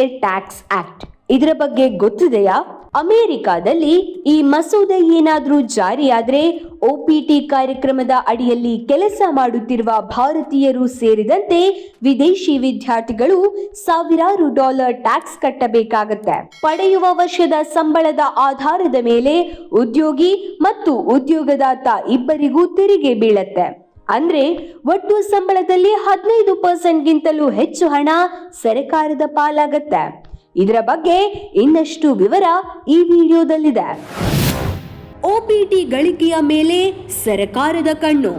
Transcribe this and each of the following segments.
Fair tax act ಇದರ ಬಗ್ಗೆ ಗೊತ್ತಿದೆಯಾ? ಅಮೆರಿಕಾದಲ್ಲಿ ಈ ಮಸೂದೆ ಏನಾದರೂ ಜಾರಿಯಾದ್ರೆ ಒಪಿಟಿ ಕಾರ್ಯಕ್ರಮದ ಅಡಿಯಲ್ಲಿ ಕೆಲಸ ಮಾಡುತ್ತಿರುವ ಭಾರತೀಯರು ಸೇರಿದಂತೆ ವಿದೇಶಿ ವಿದ್ಯಾರ್ಥಿಗಳು ಸಾವಿರಾರು ಡಾಲರ್ ಟ್ಯಾಕ್ಸ್ ಕಟ್ಟಬೇಕಾಗತ್ತೆ. ಪಡೆಯುವ ವರ್ಷದ ಸಂಬಳದ ಆಧಾರದ ಮೇಲೆ ಉದ್ಯೋಗಿ ಮತ್ತು ಉದ್ಯೋಗದಾತ ಇಬ್ಬರಿಗೂ ತೆರಿಗೆ ಬೀಳತ್ತೆ. ಅಂದ್ರೆ ಒಟ್ಟು ಸಂಬಳದಲ್ಲಿ ಹದಿನೈದು ಪರ್ಸೆಂಟ್ಗಿಂತಲೂ ಹೆಚ್ಚು ಹಣ ಸರಕಾರದ ಪಾಲಾಗತ್ತೆ. ಇದರ ಬಗ್ಗೆ ಇನ್ನಷ್ಟು ವಿವರ ಈ ವಿಡಿಯೋದಲ್ಲಿದೆ. ಓಪಿಟಿ ಗಳಿಕೆಯ ಮೇಲೆ ಸರಕಾರದ ಕಣ್ಣು.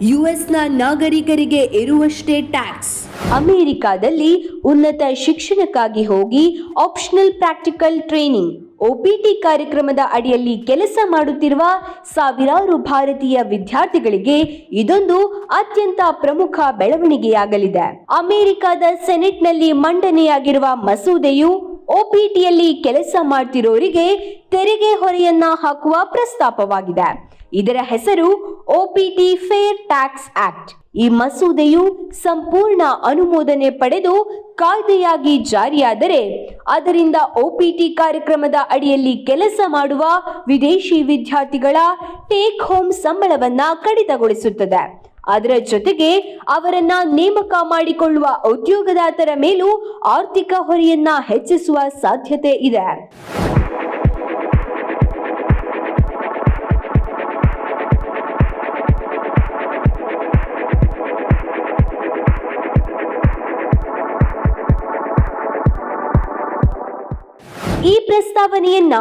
ಯುಎಸ್ನ ನಾಗರಿಕರಿಗೆ ಇರುವಷ್ಟೇ ಟ್ಯಾಕ್ಸ್. ಅಮೆರಿಕಾದಲ್ಲಿ ಉನ್ನತ ಶಿಕ್ಷಣಕ್ಕಾಗಿ ಹೋಗಿ ಆಪ್ಷನಲ್ ಪ್ರಾಕ್ಟಿಕಲ್ ಟ್ರೈನಿಂಗ್. ಒಪಿಟಿ ಕಾರ್ಯಕ್ರಮದ ಅಡಿಯಲ್ಲಿ ಕೆಲಸ ಮಾಡುತ್ತಿರುವ ಸಾವಿರಾರು ಭಾರತೀಯ ವಿದ್ಯಾರ್ಥಿಗಳಿಗೆ ಇದೊಂದು ಅತ್ಯಂತ ಪ್ರಮುಖ ಬೆಳವಣಿಗೆಯಾಗಲಿದೆ. ಅಮೆರಿಕದ ಸೆನೆಟ್ನಲ್ಲಿ ಮಂಡನೆಯಾಗಿರುವ ಮಸೂದೆಯು ಒಪಿಟಿಯಲ್ಲಿ ಕೆಲಸ ಮಾಡ್ತಿರೋರಿಗೆ ತೆರಿಗೆ ಹೊರೆಯನ್ನ ಹಾಕುವ ಪ್ರಸ್ತಾಪವಾಗಿದೆ. ಇದರ ಹೆಸರು ಒಪಿಟಿ ಫೇರ್ ಟ್ಯಾಕ್ಸ್ ಆಕ್ಟ್ ಈ ಮಸೂದೆಯು ಸಂಪೂರ್ಣ ಅನುಮೋದನೆ ಪಡೆದು ಕಾಯ್ದೆಯಾಗಿ ಜಾರಿಯಾದರೆ ಅದರಿಂದ ಒಪಿಟಿ ಕಾರ್ಯಕ್ರಮದ ಅಡಿಯಲ್ಲಿ ಕೆಲಸ ಮಾಡುವ ವಿದೇಶಿ ವಿದ್ಯಾರ್ಥಿಗಳ ಟೇಕ್ ಹೋಮ್ ಸಂಬಳವನ್ನ ಕಡಿತಗೊಳಿಸುತ್ತದೆ. ಅದರ ಜೊತೆಗೆ ಅವರನ್ನ ನೇಮಕ ಮಾಡಿಕೊಳ್ಳುವ ಉದ್ಯೋಗದಾತರ ಮೇಲೂ ಆರ್ಥಿಕ ಹೊರೆಯನ್ನ ಹೆಚ್ಚಿಸುವ ಸಾಧ್ಯತೆ ಇದೆ. ಈ ಪ್ರಸ್ತಾವನೆಯನ್ನ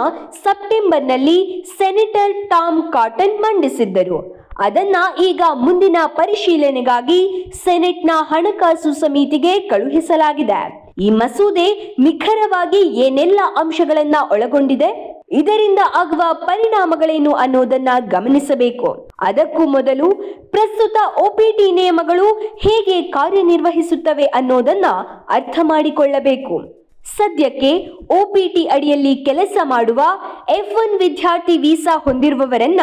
ಸೆಪ್ಟೆಂಬರ್ನಲ್ಲಿ ಸೆನೆಟರ್ ಟಾಮ್ ಕಾಟನ್ ಮಂಡಿಸಿದ್ದರು. ಅದನ್ನ ಈಗ ಮುಂದಿನ ಪರಿಶೀಲನೆಗಾಗಿ ಸೆನೆಟ್ನ ಹಣಕಾಸು ಸಮಿತಿಗೆ ಕಳುಹಿಸಲಾಗಿದೆ. ಈ ಮಸೂದೆ ನಿಖರವಾಗಿ ಏನೆಲ್ಲ ಅಂಶಗಳನ್ನ ಒಳಗೊಂಡಿದೆ, ಇದರಿಂದ ಆಗುವ ಪರಿಣಾಮಗಳೇನು ಅನ್ನೋದನ್ನ ಗಮನಿಸಬೇಕು. ಅದಕ್ಕೂ ಮೊದಲು ಪ್ರಸ್ತುತ ಒಪಿಟಿ ನಿಯಮಗಳು ಹೇಗೆ ಕಾರ್ಯನಿರ್ವಹಿಸುತ್ತವೆ ಅನ್ನೋದನ್ನ ಅರ್ಥ ಮಾಡಿಕೊಳ್ಳಬೇಕು. ಸದ್ಯಕ್ಕೆ ಒಪಿಟಿ ಅಡಿಯಲ್ಲಿ ಕೆಲಸ ಮಾಡುವ ಎಫ್ ಒನ್ ವಿದ್ಯಾರ್ಥಿ ವೀಸಾ ಹೊಂದಿರುವವರನ್ನ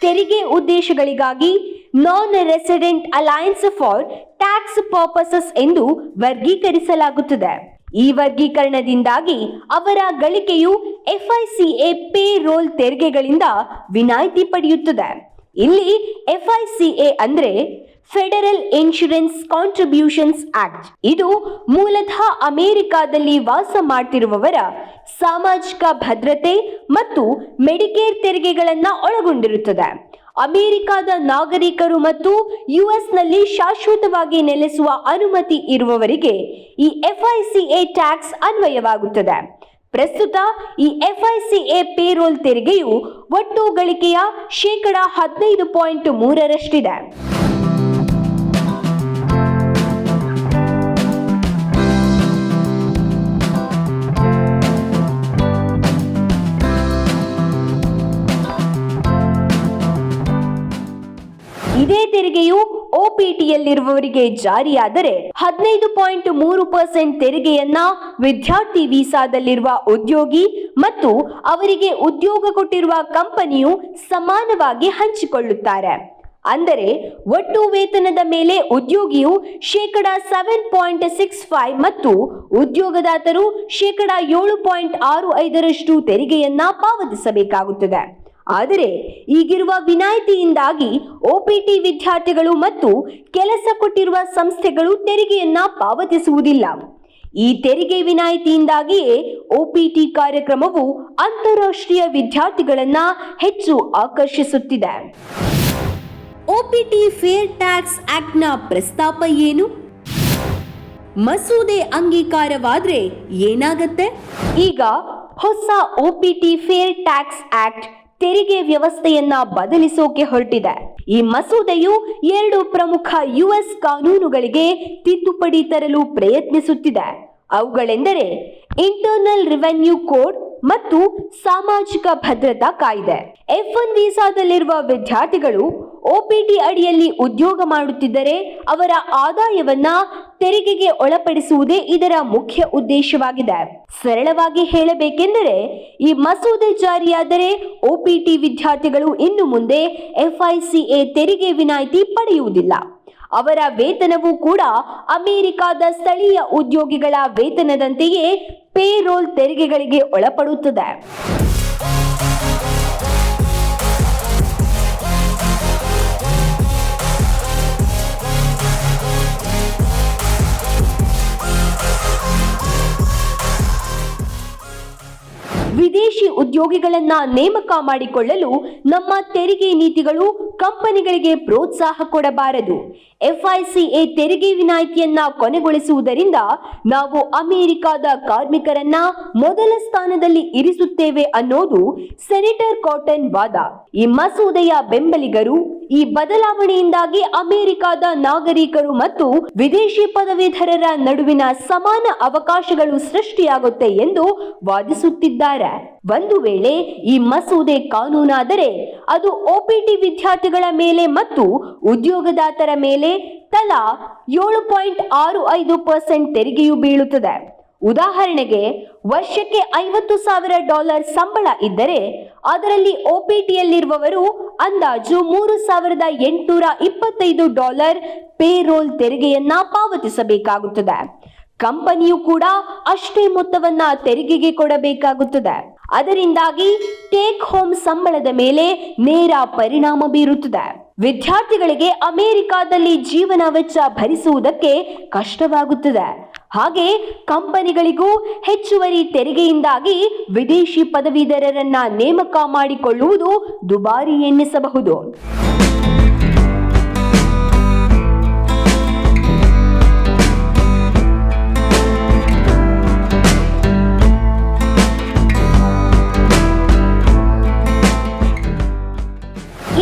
ತೆರಿಗೆ ಉದ್ದೇಶಗಳಿಗಾಗಿ non resident aliens for tax purposes ಎಂದು ವರ್ಗೀಕರಿಸಲಾಗುತ್ತದೆ. ಈ ವರ್ಗೀಕರಣದಿಂದಾಗಿ ಅವರ ಗಳಿಕೆಯು ಎಫ್ಐಸಿಎ ಪೇ ರೋಲ್ ತೆರಿಗೆಗಳಿಂದ ವಿನಾಯಿತಿ ಪಡೆಯುತ್ತದೆ. ಇಲ್ಲಿ ಎಫ್ಐಸಿಎ ಅಂದ್ರೆ ಫೆಡರಲ್ ಇನ್ಶೂರೆನ್ಸ್ ಕಾಂಟ್ರಿಬ್ಯೂಷನ್ಸ್ ಆಕ್ಟ್ ಇದು ಮೂಲತಃ ಅಮೆರಿಕಾದಲ್ಲಿ ವಾಸ ಮಾಡ್ತಿರುವವರ ಸಾಮಾಜಿಕ ಭದ್ರತೆ ಮತ್ತು ಮೆಡಿಕೇರ್ ತೆರಿಗೆಗಳನ್ನ ಒಳಗೊಂಡಿರುತ್ತದೆ. ಅಮೆರಿಕಾದ ನಾಗರಿಕರು ಮತ್ತು ಯುಎಸ್ನಲ್ಲಿ ಶಾಶ್ವತವಾಗಿ ನೆಲೆಸುವ ಅನುಮತಿ ಇರುವವರಿಗೆ ಈ ಎಫ್ಐಸಿಎ ಟ್ಯಾಕ್ಸ್ ಅನ್ವಯವಾಗುತ್ತದೆ. ಪ್ರಸ್ತುತ ಈ ಎಫ್ಐಸಿಎ ಪೇರೋಲ್ ತೆರಿಗೆಯು ಒಟ್ಟು ಗಳಿಕೆಯ ಶೇಕಡ ಹದಿನೈದು ಪಾಯಿಂಟ್ ಮೂರರಷ್ಟಿದೆ. ಒಪಿಟಿಯಲ್ಲಿರುವವರಿಗೆ ಜಾರಿಯಾದರೆ ಹದಿನೈದು ಪಾಯಿಂಟ್ ಮೂರು ಪರ್ಸೆಂಟ್ ತೆರಿಗೆಯನ್ನ ವಿದ್ಯಾರ್ಥಿ ವೀಸಾದಲ್ಲಿರುವ ಉದ್ಯೋಗಿ ಮತ್ತು ಅವರಿಗೆ ಉದ್ಯೋಗ ಕೊಟ್ಟಿರುವ ಕಂಪನಿಯು ಸಮಾನವಾಗಿ ಹಂಚಿಕೊಳ್ಳುತ್ತಾರೆ. ಅಂದರೆ ಒಟ್ಟು ವೇತನದ ಮೇಲೆ ಉದ್ಯೋಗಿಯು ಶೇಕಡ ಸೆವೆನ್ ಪಾಯಿಂಟ್ ಸಿಕ್ಸ್ ಫೈವ್ ಮತ್ತು ಉದ್ಯೋಗದಾತರು ಶೇಕಡ ಏಳು ಪಾಯಿಂಟ್ ಆರು ಐದರಷ್ಟು ತೆರಿಗೆಯನ್ನ ಪಾವತಿಸಬೇಕಾಗುತ್ತದೆ. ಆದರೆ ಈಗಿರುವ ವಿನಾಯಿತಿಯಿಂದಾಗಿ ಒಪಿಟಿ ವಿದ್ಯಾರ್ಥಿಗಳು ಮತ್ತು ಕೆಲಸ ಕೊಟ್ಟಿರುವ ಸಂಸ್ಥೆಗಳು ತೆರಿಗೆಯನ್ನ ಪಾವತಿಸುವುದಿಲ್ಲ. ಈ ತೆರಿಗೆ ವಿನಾಯಿತಿಯಿಂದಾಗಿಯೇ ಒಪಿಟಿ ಕಾರ್ಯಕ್ರಮವು ಅಂತಾರಾಷ್ಟ್ರೀಯ ವಿದ್ಯಾರ್ಥಿಗಳನ್ನ ಹೆಚ್ಚು ಆಕರ್ಷಿಸುತ್ತಿದೆ. ಒಪಿಟಿ ಫೇರ್ ಟ್ಯಾಕ್ಸ್ ಆಕ್ಟ್ನ ಪ್ರಸ್ತಾಪ ಏನು? ಮಸೂದೆ ಅಂಗೀಕಾರವಾದ್ರೆ ಏನಾಗತ್ತೆ? ಈಗ ಹೊಸ ಒಪಿಟಿ ಫೇರ್ ಟ್ಯಾಕ್ಸ್ ಆಕ್ಟ್ ತೆರಿಗೆ ವ್ಯವಸ್ಥೆಯನ್ನ ಬದಲಿಸೋಕೆ ಹೊರಟಿದೆ. ಈ ಮಸೂದೆಯು ಎರಡು ಪ್ರಮುಖ ಯುಎಸ್ ಕಾನೂನುಗಳಿಗೆ ತಿದ್ದುಪಡಿ ತರಲು ಪ್ರಯತ್ನಿಸುತ್ತಿದೆ. ಅವುಗಳೆಂದರೆ ಇಂಟರ್ನಲ್ ರೆವೆನ್ಯೂ ಕೋಡ್ ಮತ್ತು ಸಾಮಾಜಿಕ ಭದ್ರತಾ ಕಾಯ್ದೆ. ಎಫ್ ಒನ್ ವೀಸಾದಲ್ಲಿರುವ ವಿದ್ಯಾರ್ಥಿಗಳು ಒಪಿಟಿ ಅಡಿಯಲ್ಲಿ ಉದ್ಯೋಗ ಮಾಡುತ್ತಿದ್ದರೆ ಅವರ ಆದಾಯವನ್ನ ತೆರಿಗೆಗೆ ಒಳಪಡಿಸುವುದೇ ಇದರ ಮುಖ್ಯ ಉದ್ದೇಶವಾಗಿದೆ. ಸರಳವಾಗಿ ಹೇಳಬೇಕೆಂದರೆ, ಈ ಮಸೂದೆ ಜಾರಿಯಾದರೆ ಒಪಿಟಿ ವಿದ್ಯಾರ್ಥಿಗಳು ಇನ್ನು ಮುಂದೆ ಎಫ್ಐಸಿಎ ತೆರಿಗೆ ವಿನಾಯಿತಿ ಪಡೆಯುವುದಿಲ್ಲ. ಅವರ ವೇತನವೂ ಕೂಡ ಅಮೆರಿಕದ ಸ್ಥಳೀಯ ಉದ್ಯೋಗಿಗಳ ವೇತನದಂತೆಯೇ ಪೇರೋಲ್ ತೆರಿಗೆಗಳಿಗೆ ಒಳಪಡುತ್ತದೆ. ಉದ್ಯೋಗಿಗಳನ್ನ ನೇಮಕ ಮಾಡಿಕೊಳ್ಳಲು ನಮ್ಮ ತೆರಿಗೆ ನೀತಿಗಳು ಕಂಪನಿಗಳಿಗೆ ಪ್ರೋತ್ಸಾಹ ಕೊಡಬಾರದು. ಎಫ್ಐಸಿಎ ತೆರಿಗೆ ವಿನಾಯಿತಿಯನ್ನ ಕೊನೆಗೊಳಿಸುವುದರಿಂದ ನಾವು ಅಮೆರಿಕದ ಕಾರ್ಮಿಕರನ್ನ ಮೊದಲ ಸ್ಥಾನದಲ್ಲಿ ಇರಿಸುತ್ತೇವೆ ಅನ್ನೋದು ಸೆನೆಟರ್ ಕಾಟನ್ ವಾದ. ಈ ಮಸೂದೆಯ ಬೆಂಬಲಿಗರು ಈ ಬದಲಾವಣೆಯಿಂದಾಗಿ ಅಮೆರಿಕದ ನಾಗರಿಕರು ಮತ್ತು ವಿದೇಶಿ ಪದವೀಧರರ ನಡುವಿನ ಸಮಾನ ಅವಕಾಶಗಳು ಸೃಷ್ಟಿಯಾಗುತ್ತೆ ಎಂದು ವಾದಿಸುತ್ತಿದ್ದಾರೆ. ಒಂದು ವೇಳೆ ಈ ಮಸೂದೆ ಕಾನೂನಾದರೆ ಅದು ಒಪಿಟಿ ವಿದ್ಯಾರ್ಥಿಗಳ ಮೇಲೆ ಮತ್ತು ಉದ್ಯೋಗದಾತರ ಮೇಲೆ ತಲಾ ಏಳು ಪಾಯಿಂಟ್ ಆರು ಐದು ಪರ್ಸೆಂಟ್ ತೆರಿಗೆಯು ಬೀಳುತ್ತದೆ. ಉದಾಹರಣೆಗೆ, ವರ್ಷಕ್ಕೆ ಐವತ್ತು ಸಾವಿರ ಡಾಲರ್ ಸಂಬಳ ಇದ್ದರೆ ಅದರಲ್ಲಿ ಒಪಿಟಿಯಲ್ಲಿರುವವರು ಅಂದಾಜು ಮೂರು ಸಾವಿರದ ಎಂಟುನೂರ ಇಪ್ಪತ್ತೈದು ಡಾಲರ್ ಪೇರೋಲ್ ತೆರಿಗೆಯನ್ನ ಪಾವತಿಸಬೇಕಾಗುತ್ತದೆ. ಕಂಪನಿಯು ಕೂಡ ಅಷ್ಟೇ ಮೊತ್ತವನ್ನ ತೆರಿಗೆಗೆ ಕೊಡಬೇಕಾಗುತ್ತದೆ. ಅದರಿಂದಾಗಿ ಟೇಕ್ ಹೋಮ್ ಸಂಬಳದ ಮೇಲೆ ನೇರ ಪರಿಣಾಮ ಬೀರುತ್ತದೆ. ವಿದ್ಯಾರ್ಥಿಗಳಿಗೆ ಅಮೆರಿಕಾದಲ್ಲಿ ಜೀವನ ವೆಚ್ಚ ಭರಿಸುವುದಕ್ಕೆ ಕಷ್ಟವಾಗುತ್ತದೆ. ಹಾಗೆ ಕಂಪನಿಗಳಿಗೂ ಹೆಚ್ಚುವರಿ ತೆರಿಗೆಯಿಂದಾಗಿ ವಿದೇಶಿ ಪದವೀಧರರನ್ನ ನೇಮಕ ಮಾಡಿಕೊಳ್ಳುವುದು ದುಬಾರಿ ಎನ್ನಿಸಬಹುದು.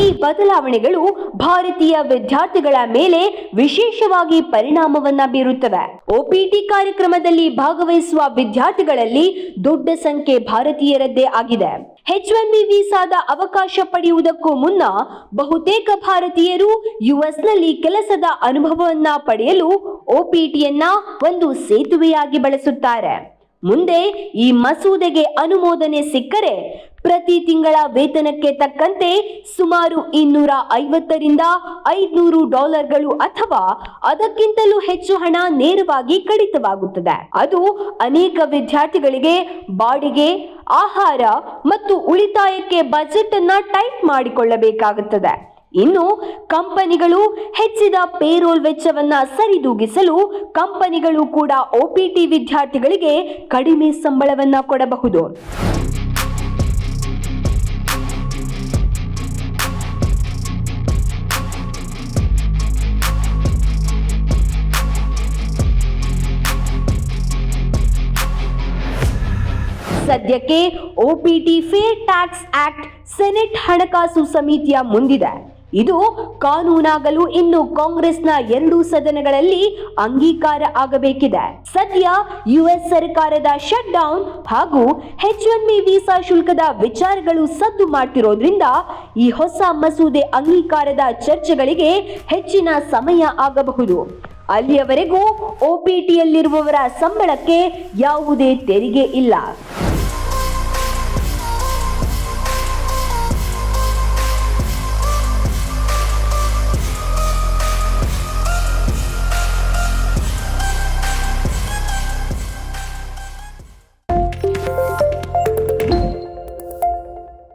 ಈ ಬದಲಾವಣೆಗಳು ಭಾರತೀಯ ವಿದ್ಯಾರ್ಥಿಗಳ ಮೇಲೆ ವಿಶೇಷವಾಗಿ ಪರಿಣಾಮವನ್ನ ಬೀರುತ್ತವೆ. ಒಪಿಟಿ ಕಾರ್ಯಕ್ರಮದಲ್ಲಿ ಭಾಗವಹಿಸುವ ವಿದ್ಯಾರ್ಥಿಗಳಲ್ಲಿ ದೊಡ್ಡ ಸಂಖ್ಯೆ ಭಾರತೀಯರದ್ದೇ ಆಗಿದೆ. ಎಚ್ ಒನ್ ಬಿ ವೀಸಾದ ಅವಕಾಶ ಪಡೆಯುವುದಕ್ಕೂ ಮುನ್ನ ಬಹುತೇಕ ಭಾರತೀಯರು ಯುಎಸ್ನಲ್ಲಿ ಕೆಲಸದ ಅನುಭವವನ್ನ ಪಡೆಯಲು ಒಪಿಟಿಯನ್ನ ಒಂದು ಸೇತುವೆಯಾಗಿ ಬಳಸುತ್ತಾರೆ. ಮುಂದೆ ಈ ಮಸೂದೆಗೆ ಅನುಮೋದನೆ ಸಿಕ್ಕರೆ ಪ್ರತಿ ತಿಂಗಳ ವೇತನಕ್ಕೆ ತಕ್ಕಂತೆ ಸುಮಾರು ಇನ್ನೂರ ಐವತ್ತರಿಂದ ಐದುನೂರು ಡಾಲರ್ಗಳು ಅಥವಾ ಅದಕ್ಕಿಂತಲೂ ಹೆಚ್ಚು ಹಣ ನೇರವಾಗಿ ಕಡಿತವಾಗುತ್ತದೆ. ಅದು ಅನೇಕ ವಿದ್ಯಾರ್ಥಿಗಳಿಗೆ ಬಾಡಿಗೆ, ಆಹಾರ ಮತ್ತು ಉಳಿತಾಯಕ್ಕೆ ಬಜೆಟ್ ಅನ್ನ ಟೈಟ್ ಮಾಡಿಕೊಳ್ಳಬೇಕಾಗುತ್ತದೆ. ಇನ್ನು ಕಂಪನಿಗಳು ಹೆಚ್ಚಿದ ಪೇರೋಲ್ ವೆಚ್ಚವನ್ನ ಸರಿದೂಗಿಸಲು ಕಂಪನಿಗಳು ಕೂಡ ಒಪಿಟಿ ವಿದ್ಯಾರ್ಥಿಗಳಿಗೆ ಕಡಿಮೆ ಸಂಬಳವನ್ನ ಕೊಡಬಹುದು. ಸದ್ಯಕ್ಕೆ OPT Fair Tax Act Senate ಹಣಕಾಸು ಸಮಿತಿಯ ಮುಂದಿದೆ. ಇದು ಕಾನೂನಾಗಲು ಇನ್ನು ಕಾಂಗ್ರೆಸ್ನ ಎರಡೂ ಸದನಗಳಲ್ಲಿ ಅಂಗೀಕಾರ ಆಗಬೇಕಿದೆ. ಸದ್ಯ ಯುಎಸ್ ಸರ್ಕಾರದ ಶಟ್ ಡೌನ್ ಹಾಗೂ ಹೆಚ್ ಒನ್ ಬಿ ವೀಸಾ ಶುಲ್ಕದ ವಿಚಾರಗಳು ಸದ್ದು ಮಾಡ್ತಿರೋದ್ರಿಂದ ಈ ಹೊಸ ಮಸೂದೆ ಅಂಗೀಕಾರದ ಚರ್ಚೆಗಳಿಗೆ ಹೆಚ್ಚಿನ ಸಮಯ ಆಗಬಹುದು. ಅಲ್ಲಿಯವರೆಗೂ ಒಪಿಟಿಯಲ್ಲಿರುವವರ ಸಂಬಳಕ್ಕೆ ಯಾವುದೇ ತೆರಿಗೆ ಇಲ್ಲ.